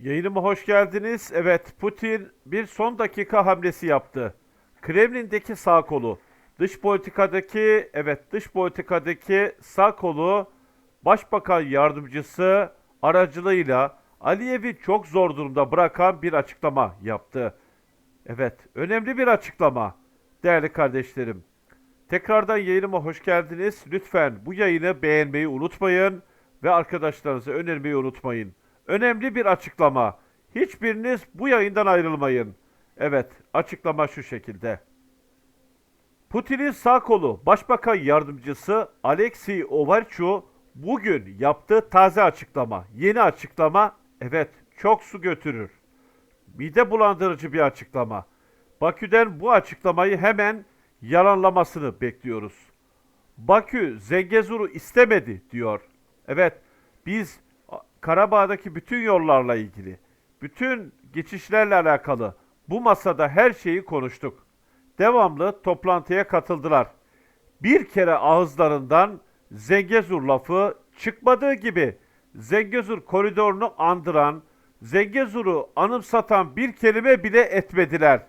Yayınıma hoş geldiniz. Evet, Putin bir son dakika hamlesi yaptı. Kremlin'deki sağ kolu, dış politikadaki, evet dış politikadaki sağ kolu Başbakan yardımcısı aracılığıyla Aliyev'i çok zor durumda bırakan bir açıklama yaptı. Evet, önemli bir açıklama. Değerli kardeşlerim, tekrardan yayınıma hoş geldiniz. Lütfen bu yayını beğenmeyi unutmayın ve arkadaşlarınıza önermeyi unutmayın. Önemli bir açıklama. Hiçbiriniz bu yayından ayrılmayın. Evet, açıklama şu şekilde. Putin'in sağ kolu Başbakan Yardımcısı Alexey Ovarçu bugün yaptığı taze açıklama, yeni açıklama, evet çok su götürür. Mide bulandırıcı bir açıklama. Bakü'den bu açıklamayı hemen yalanlamasını bekliyoruz. Bakü Zengezur'u istemedi diyor. Evet biz Karabağ'daki bütün yollarla ilgili, bütün geçişlerle alakalı bu masada her şeyi konuştuk. Devamlı toplantıya katıldılar. Bir kere ağızlarından Zengezur lafı çıkmadığı gibi Zengezur koridorunu andıran, Zengezur'u anımsatan bir kelime bile etmediler.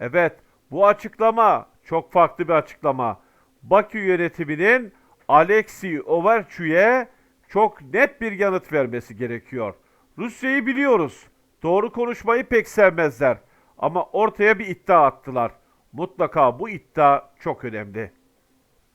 Evet, bu açıklama çok farklı bir açıklama. Bakü yönetiminin Alexey Overçu'ya çok net bir yanıt vermesi gerekiyor. Rusya'yı biliyoruz. Doğru konuşmayı pek sevmezler. Ama ortaya bir iddia attılar. Mutlaka bu iddia çok önemli.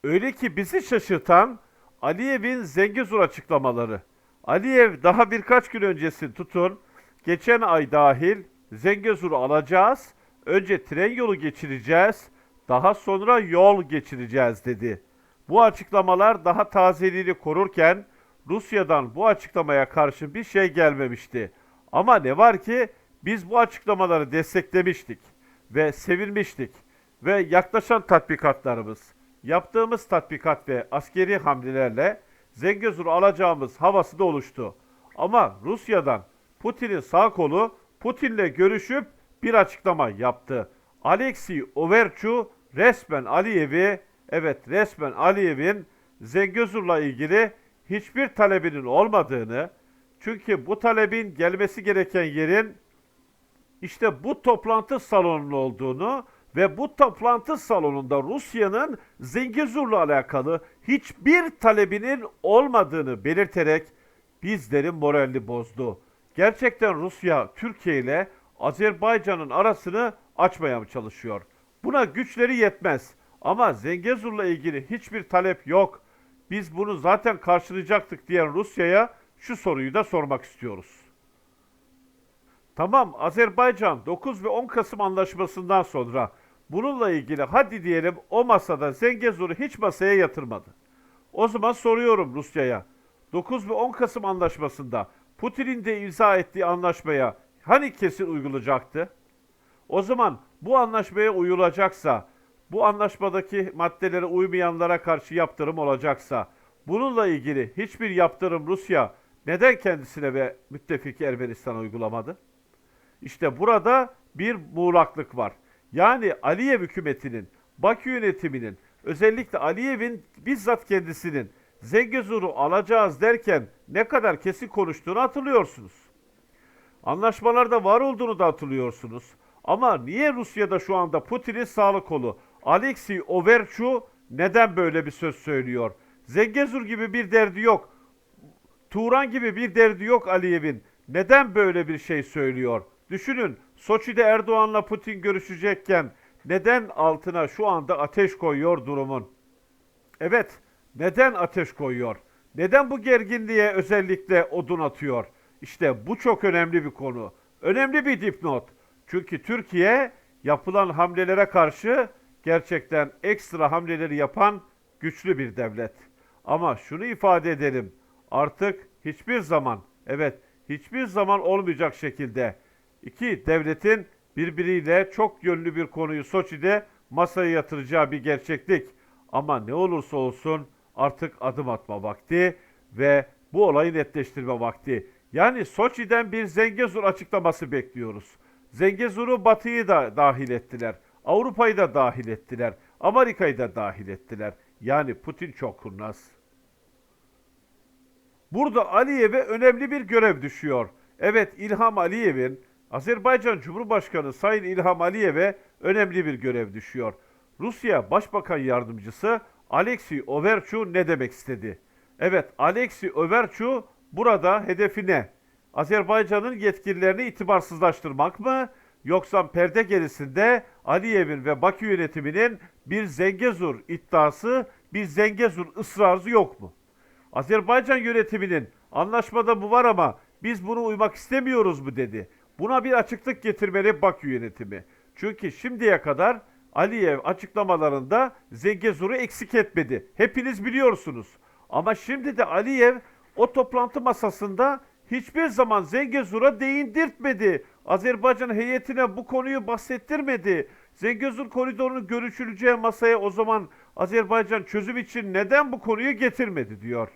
Öyle ki bizi şaşırtan Aliyev'in Zengezur açıklamaları. Aliyev daha birkaç gün öncesi tutun, geçen ay dahil Zengezur'u alacağız, önce tren yolu geçireceğiz, daha sonra yol geçireceğiz dedi. Bu açıklamalar daha tazeliğini korurken Rusya'dan bu açıklamaya karşı bir şey gelmemişti. Ama ne var ki biz bu açıklamaları desteklemiştik ve sevilmiştik ve yaklaşan tatbikatlarımız, yaptığımız tatbikat ve askeri hamlelerle Zengezur'u alacağımız havası da oluştu. Ama Rusya'dan Putin'in sağ kolu Putin'le görüşüp bir açıklama yaptı. Alexey Overçu resmen Aliyev'i, evet resmen Aliyev'in Zengezur'la ilgili hiçbir talebinin olmadığını, çünkü bu talebin gelmesi gereken yerin işte bu toplantı salonunun olduğunu ve bu toplantı salonunda Rusya'nın Zengezur'la alakalı hiçbir talebinin olmadığını belirterek bizlerin moralini bozdu. Gerçekten Rusya Türkiye ile Azerbaycan'ın arasını açmaya mı çalışıyor? Buna güçleri yetmez. Ama Zengezur'la ilgili hiçbir talep yok. Biz bunu zaten karşılayacaktık diyen Rusya'ya şu soruyu da sormak istiyoruz. Tamam Azerbaycan 9 ve 10 Kasım anlaşmasından sonra bununla ilgili hadi diyelim o masada Zengezur'u hiç masaya yatırmadı. O zaman soruyorum Rusya'ya 9 ve 10 Kasım anlaşmasında Putin'in de imza ettiği anlaşmaya hani kesin uygulayacaktı? O zaman bu anlaşmaya uyulacaksa, bu anlaşmadaki maddelere uymayanlara karşı yaptırım olacaksa, bununla ilgili hiçbir yaptırım Rusya neden kendisine ve müttefiki Ermenistan'a uygulamadı? İşte burada bir muğlaklık var. Yani Aliyev hükümetinin, Bakü yönetiminin, özellikle Aliyev'in bizzat kendisinin Zengezur'u alacağız derken ne kadar kesin konuştuğunu hatırlıyorsunuz. Anlaşmalarda var olduğunu da hatırlıyorsunuz. Ama niye Rusya'da şu anda Putin'in sağlık kolu Alexey Overçu neden böyle bir söz söylüyor? Zengezur gibi bir derdi yok. Turan gibi bir derdi yok Aliyev'in. Neden böyle bir şey söylüyor? Düşünün Soçi'de Erdoğan'la Putin görüşecekken neden altına şu anda ateş koyuyor durumun? Evet, neden ateş koyuyor? Neden bu gerginliğe özellikle odun atıyor? İşte bu çok önemli bir konu. Önemli bir dipnot. Çünkü Türkiye yapılan hamlelere karşı gerçekten ekstra hamleleri yapan güçlü bir devlet. Ama şunu ifade edelim. Artık hiçbir zaman, evet hiçbir zaman olmayacak şekilde iki devletin birbiriyle çok yönlü bir konuyu Soçi'de masaya yatıracağı bir gerçeklik. Ama ne olursa olsun artık adım atma vakti ve bu olayı netleştirme vakti. Yani Soçi'den bir Zengezur açıklaması bekliyoruz. Zengezur'u Batı'yı da dahil ettiler. Avrupa'yı da dahil ettiler. Amerika'yı da dahil ettiler. Yani Putin çok kurnaz. Burada Aliyev'e önemli bir görev düşüyor. Evet İlham Aliyev'in Azerbaycan Cumhurbaşkanı Sayın İlham Aliyev'e önemli bir görev düşüyor. Rusya Başbakan Yardımcısı Alexey Overchu ne demek istedi? Evet Alexey Overchu burada hedefi ne? Azerbaycan'ın yetkililerini itibarsızlaştırmak mı? Yoksa perde gerisinde Aliyev'in ve Bakü yönetiminin bir Zengezur iddiası, bir Zengezur ısrarı yok mu? Azerbaycan yönetiminin anlaşmada bu var ama biz bunu uymak istemiyoruz mu dedi. Buna bir açıklık getirmeli Bakü yönetimi. Çünkü şimdiye kadar Aliyev açıklamalarında Zengezur'u eksik etmedi. Hepiniz biliyorsunuz. Ama şimdi de Aliyev o toplantı masasında hiçbir zaman Zengezur'a değindirtmedi. Azerbaycan heyetine bu konuyu bahsettirmedi. Zengezur koridorunun görüşüleceği masaya o zaman Azerbaycan çözüm için neden bu konuyu getirmedi diyor.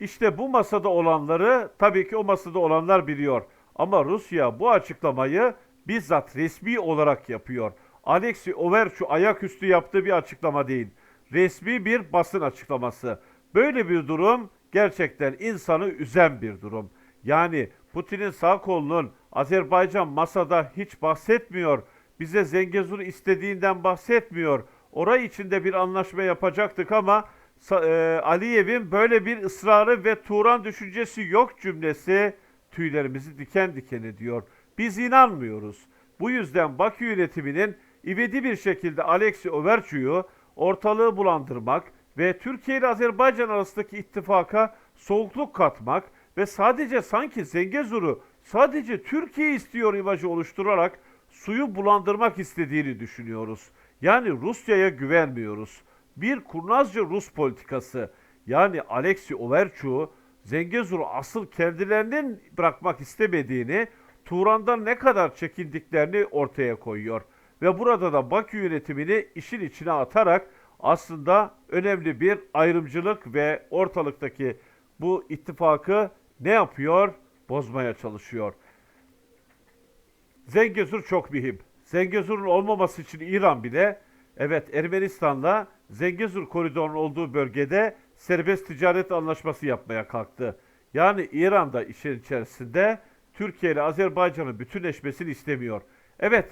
İşte bu masada olanları tabii ki o masada olanlar biliyor. Ama Rusya bu açıklamayı bizzat resmi olarak yapıyor. Alexey Overchu ayaküstü yaptığı bir açıklama değil. Resmi bir basın açıklaması. Böyle bir durum gerçekten insanı üzen bir durum. Yani Putin'in sağ kolunun Azerbaycan masada hiç bahsetmiyor. Bize Zengezur istediğinden bahsetmiyor. Orayı içinde bir anlaşma yapacaktık ama e, Aliyev'in böyle bir ısrarı ve Turan düşüncesi yok cümlesi tüylerimizi diken diken ediyor. Biz inanmıyoruz. Bu yüzden Bakü yönetiminin ivedi bir şekilde Alexey Overchu'yu ortalığı bulandırmak ve Türkiye ile Azerbaycan arasındaki ittifaka soğukluk katmak ve sadece sanki Zengezur'u sadece Türkiye istiyor imajı oluşturarak suyu bulandırmak istediğini düşünüyoruz. Yani Rusya'ya güvenmiyoruz bir kurnazca Rus politikası yani Alexey Overchu Zengezur'u asıl kendilerinin bırakmak istemediğini, Turan'dan ne kadar çekindiklerini ortaya koyuyor. Ve burada da Bakü yönetimini işin içine atarak aslında önemli bir ayrımcılık ve ortalıktaki bu ittifakı ne yapıyor? Bozmaya çalışıyor. Zengezur çok mühim. Zengezur'un olmaması için İran bile evet Ermenistan'la Zengezur koridorunun olduğu bölgede serbest ticaret anlaşması yapmaya kalktı. Yani İran da işin içerisinde Türkiye ile Azerbaycan'ın bütünleşmesini istemiyor. Evet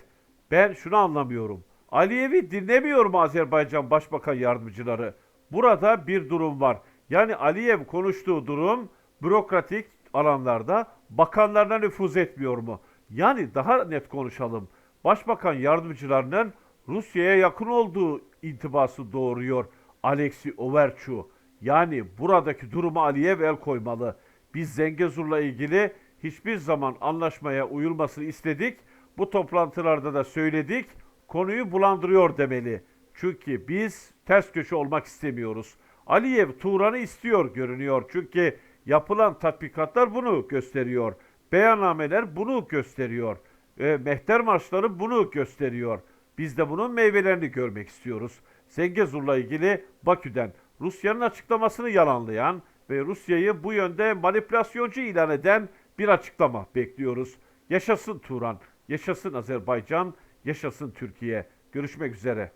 ben şunu anlamıyorum. Aliyev'i dinlemiyor mu Azerbaycan Başbakan Yardımcıları? Burada bir durum var. Yani Aliyev konuştuğu durum bürokratik alanlarda bakanlarına nüfuz etmiyor mu? Yani daha net konuşalım. Başbakan yardımcılarının Rusya'ya yakın olduğu intibası doğuruyor Alexey Overchu. Yani buradaki durumu Aliyev el koymalı. Biz Zengezur'la ilgili hiçbir zaman anlaşmaya uyulmasını istedik. Bu toplantılarda da söyledik. Konuyu bulandırıyor demeli. Çünkü biz ters köşe olmak istemiyoruz. Aliyev Turan'ı istiyor görünüyor. Çünkü yapılan tatbikatlar bunu gösteriyor. Beyannameler bunu gösteriyor. E, mehter marşları bunu gösteriyor. Biz de bunun meyvelerini görmek istiyoruz. Zengezur'la ilgili Bakü'den Rusya'nın açıklamasını yalanlayan ve Rusya'yı bu yönde manipülasyoncu ilan eden bir açıklama bekliyoruz. Yaşasın Turan, yaşasın Azerbaycan, yaşasın Türkiye. Görüşmek üzere.